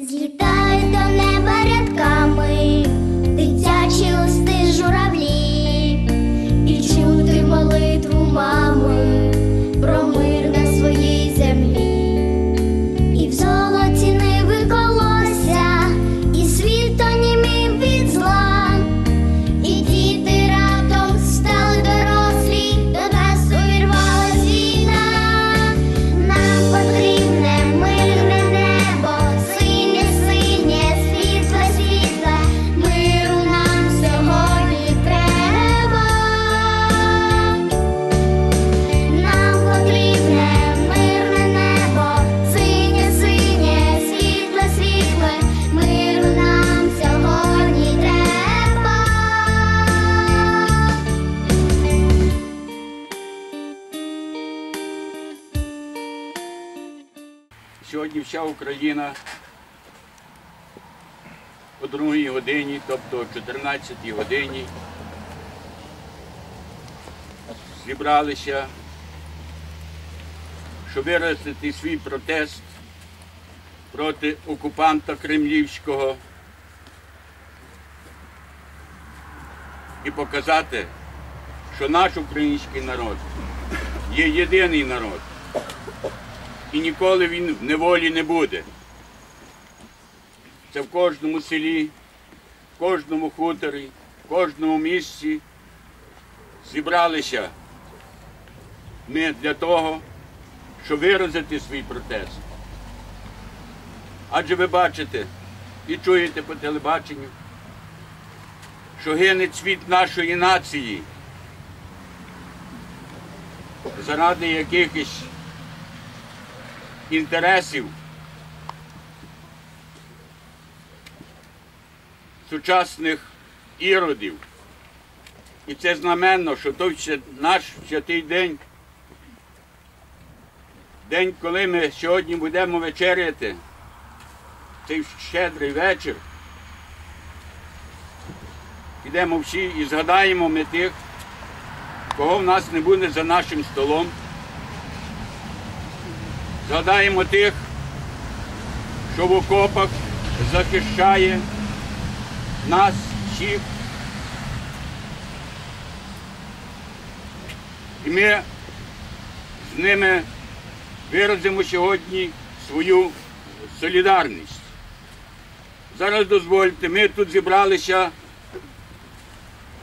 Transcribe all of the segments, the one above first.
Злітають вся Україна о 2 годині, тобто о 14 годині, зібралися, щоб виразити свій протест проти окупанта кремлівського і показати, що наш український народ є єдиний народ і ніколи він в неволі не буде. Це в кожному селі, в кожному хуторі, в кожному місці зібралися ми для того, щоб виразити свій протест. Адже ви бачите і чуєте по телебаченню, що гине цвіт нашої нації заради якихось інтересів сучасних іродів. І це знаменно, що той наш святий день, день, коли ми сьогодні будемо вечеряти, цей щедрий вечір, підемо всі і згадаємо ми тих, кого в нас не буде за нашим столом. Згадаємо тих, що в окопах захищає нас всіх. І ми з ними виразимо сьогодні свою солідарність. Зараз дозвольте, ми тут зібралися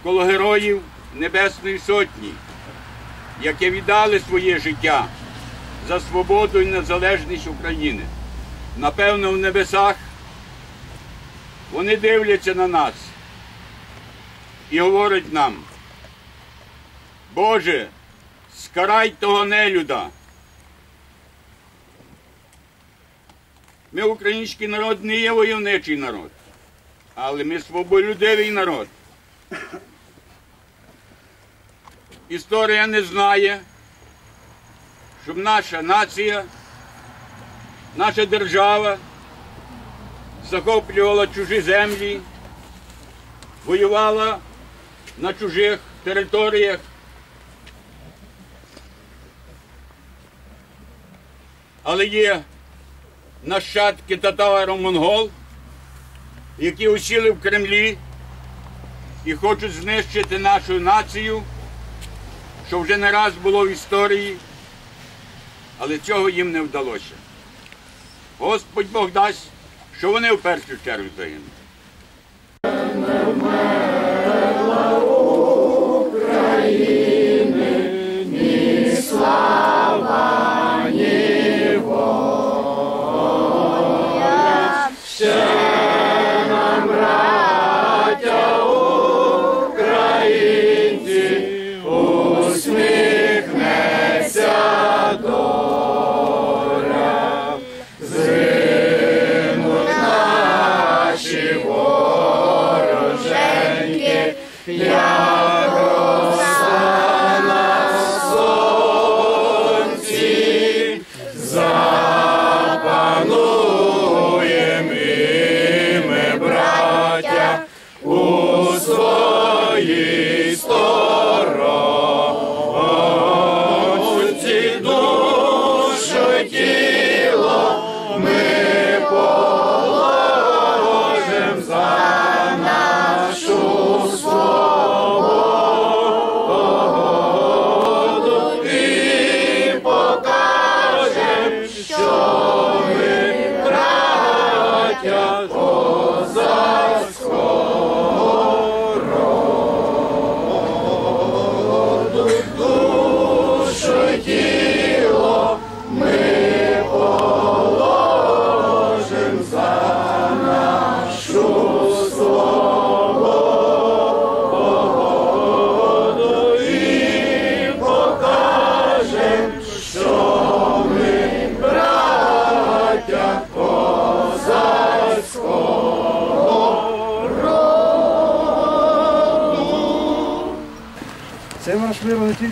коло героїв Небесної Сотні, які віддали своє життя за свободу і незалежність України. Напевно, в небесах вони дивляться на нас і говорять нам, Боже, скарай того нелюда. Ми, український народ, не є войовничий народ, але ми своболюдивий народ. Історія не знає, щоб наша нація, наша держава захоплювала чужі землі, воювала на чужих територіях. Але є нащадки татаро-монгол, які усіли в Кремлі і хочуть знищити нашу націю, що вже не раз було в історії, але цього їм не вдалося. Господь Бог дасть, що вони в першу чергу загинуть.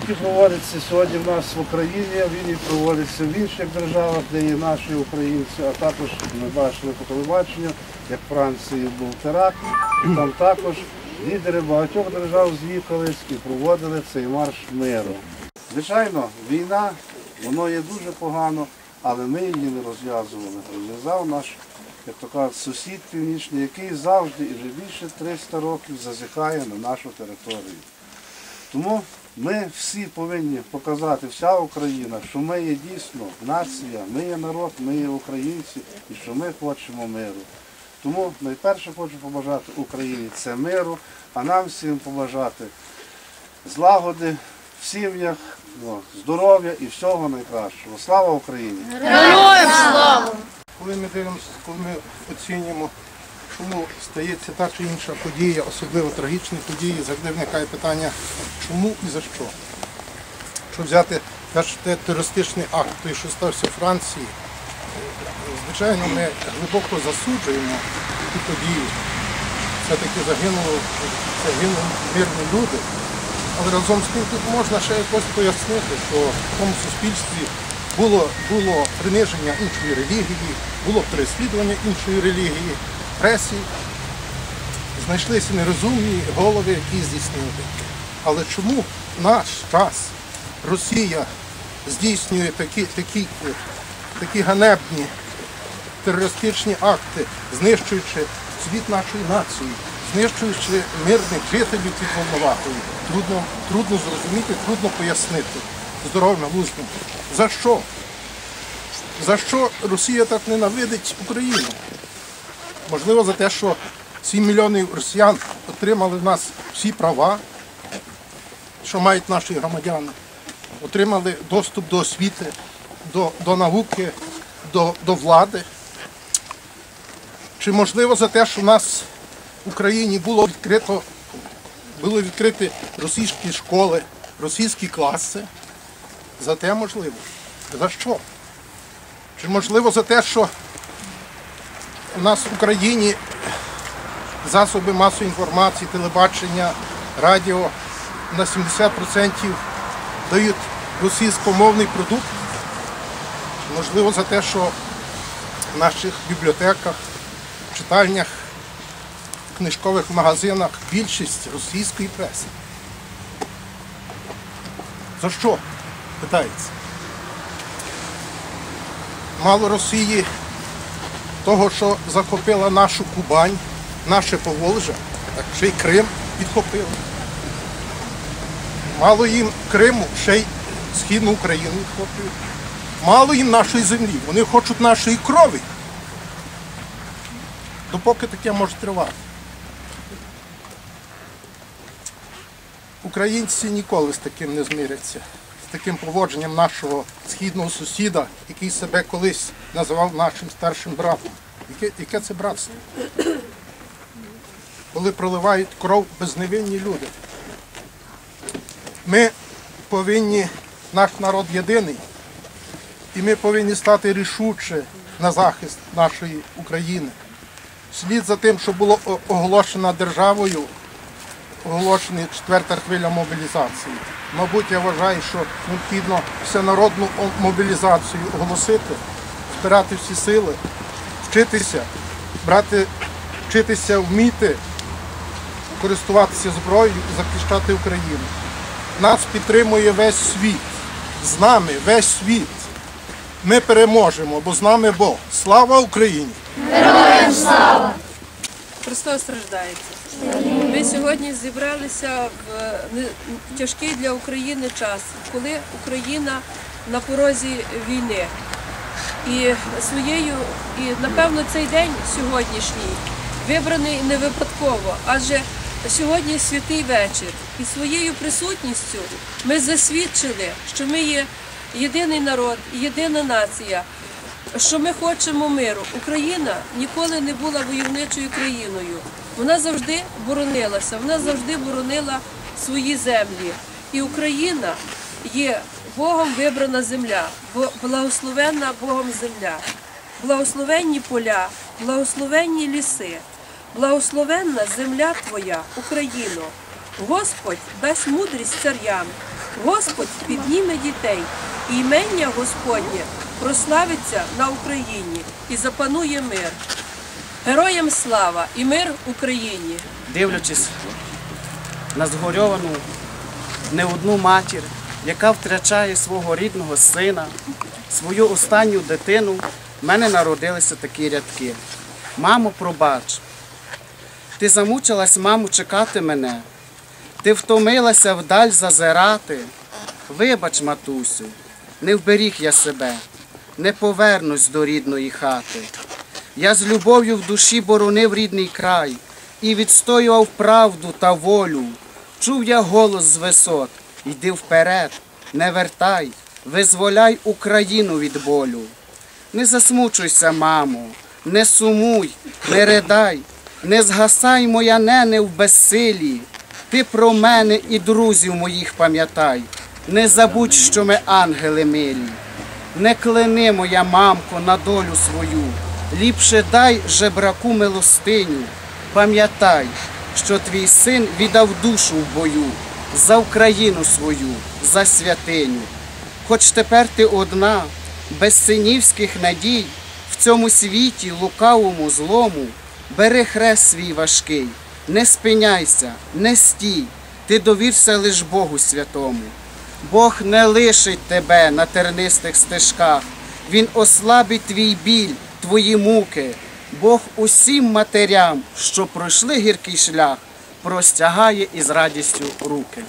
Тільки проводиться сьогодні в нас в Україні, він і проводиться в інших державах, де є наші українці, а також ми бачили по телебаченню, як в Франції був теракт, там також лідери багатьох держав з'їхались і проводили цей марш миру. Звичайно, війна, воно є дуже погано, але ми її не розв'язували. Розв'язав наш, як то кажуть, сусід північний, який завжди і вже більше 300 років зазіхає на нашу територію. Тому ми всі повинні показати, вся Україна, що ми є дійсно нація, ми є народ, ми є українці і що ми хочемо миру. Тому найперше хочу побажати Україні це миру, а нам всім побажати злагоди в сім'ях, здоров'я і всього найкращого. Слава Україні! Коли ми дивимося, коли ми оцінюємо, чому стається та чи інша подія, особливо трагічні події, завжди виникає питання, чому і за що. Якщо взяти те- терористичний акт, той, що стався в Франції, звичайно, ми глибоко засуджуємо ті події. Все-таки загинуло, загинули мирні люди. Але разом з тим тут можна ще якось пояснити, що в тому суспільстві було, було приниження іншої релігії, було переслідування іншої релігії, пресі. Знайшлися нерозумні голови, які здійснили. Але чому в наш час Росія здійснює такі, такі, такі ганебні терористичні акти, знищуючи світ нашої нації, знищуючи мирних жителів під Волновахою. Трудно, трудно зрозуміти, трудно пояснити здоровим глуздом. За що? За що Росія так ненавидить Україну? Можливо, за те, що 7 мільйонів росіян отримали в нас всі права, що мають наші громадяни, отримали доступ до освіти, до, до науки, до, до влади. Чи можливо за те, що в нас в Україні було відкрито, були відкриті російські школи, російські класи? За те можливо. За що? Чи можливо за те, що у нас в Україні засоби масової інформації, телебачення, радіо на 70% дають російськомовний продукт? Можливо, за те, що в наших бібліотеках, читальнях, книжкових магазинах більшість російської преси. За що? Питається. Мало Росії того, що захопила нашу Кубань, наше Поволжя, так ще й Крим підхопила. Мало їм Криму, ще й Східну Україну відхоплюють. Мало їм нашої землі, вони хочуть нашої крові. Допоки таке може тривати. Українці ніколи з таким не змиряться, з таким поводженням нашого східного сусіда, який себе колись називав нашим старшим братом. Яке, яке це братство? Коли проливають кров безневинні люди. Ми повинні, наш народ єдиний, і ми повинні стати рішуче на захист нашої України. Слід за тим, що було оголошено державою, оголошена четверта хвиля мобілізації. Мабуть, я вважаю, що необхідно всенародну мобілізацію оголосити, збирати всі сили, вчитися, брати, вчитися вміти користуватися зброєю і захищати Україну. Нас підтримує весь світ. З нами весь світ. Ми переможемо, бо з нами Бог. Слава Україні! Христос страждається. Ми сьогодні зібралися в тяжкий для України час, коли Україна на порозі війни. І своєю, і напевно цей день сьогоднішній вибраний не випадково, адже сьогодні святий вечір. І своєю присутністю ми засвідчили, що ми є єдиний народ, єдина нація, що ми хочемо миру. Україна ніколи не була войовничою країною. Вона завжди боронилася, вона завжди боронила свої землі. І Україна є Богом вибрана земля, благословенна Богом земля, благословенні поля, благословенні ліси, благословенна земля Твоя, Україно. Господь дасть мудрість царям, Господь підніме дітей, і імення Господнє прославиться на Україні і запанує мир. Героям слава і мир Україні! дивлячись на згорьовану не одну матір, яка втрачає свого рідного сина, свою останню дитину, в мене народилися такі рядки. Мамо, пробач, ти замучилась, мамо, чекати мене, ти втомилася вдаль зазирати. Вибач, матусю, не вберіг я себе, не повернусь до рідної хати. Я з любов'ю в душі боронив рідний край і відстоював правду та волю. Чув я голос з висот, йди вперед, не вертай, визволяй Україну від болю. Не засмучуйся, мамо, не сумуй, не ридай, не згасай моя нене в безсилі. Ти про мене і друзів моїх пам'ятай, не забудь, що ми ангели милі. Не клини, моя мамко, на долю свою, ліпше дай жебраку милостиню. Пам'ятай, що твій син віддав душу в бою за Україну свою, за святиню. Хоч тепер ти одна, без синівських надій, в цьому світі лукавому злому, бери хрест свій важкий, не спиняйся, не стій, ти довірся лиш Богу святому. Бог не лишить тебе на тернистих стежках, Він ослабить твій біль, твої муки. Бог усім матерям, що пройшли гіркий шлях, простягає із радістю руки.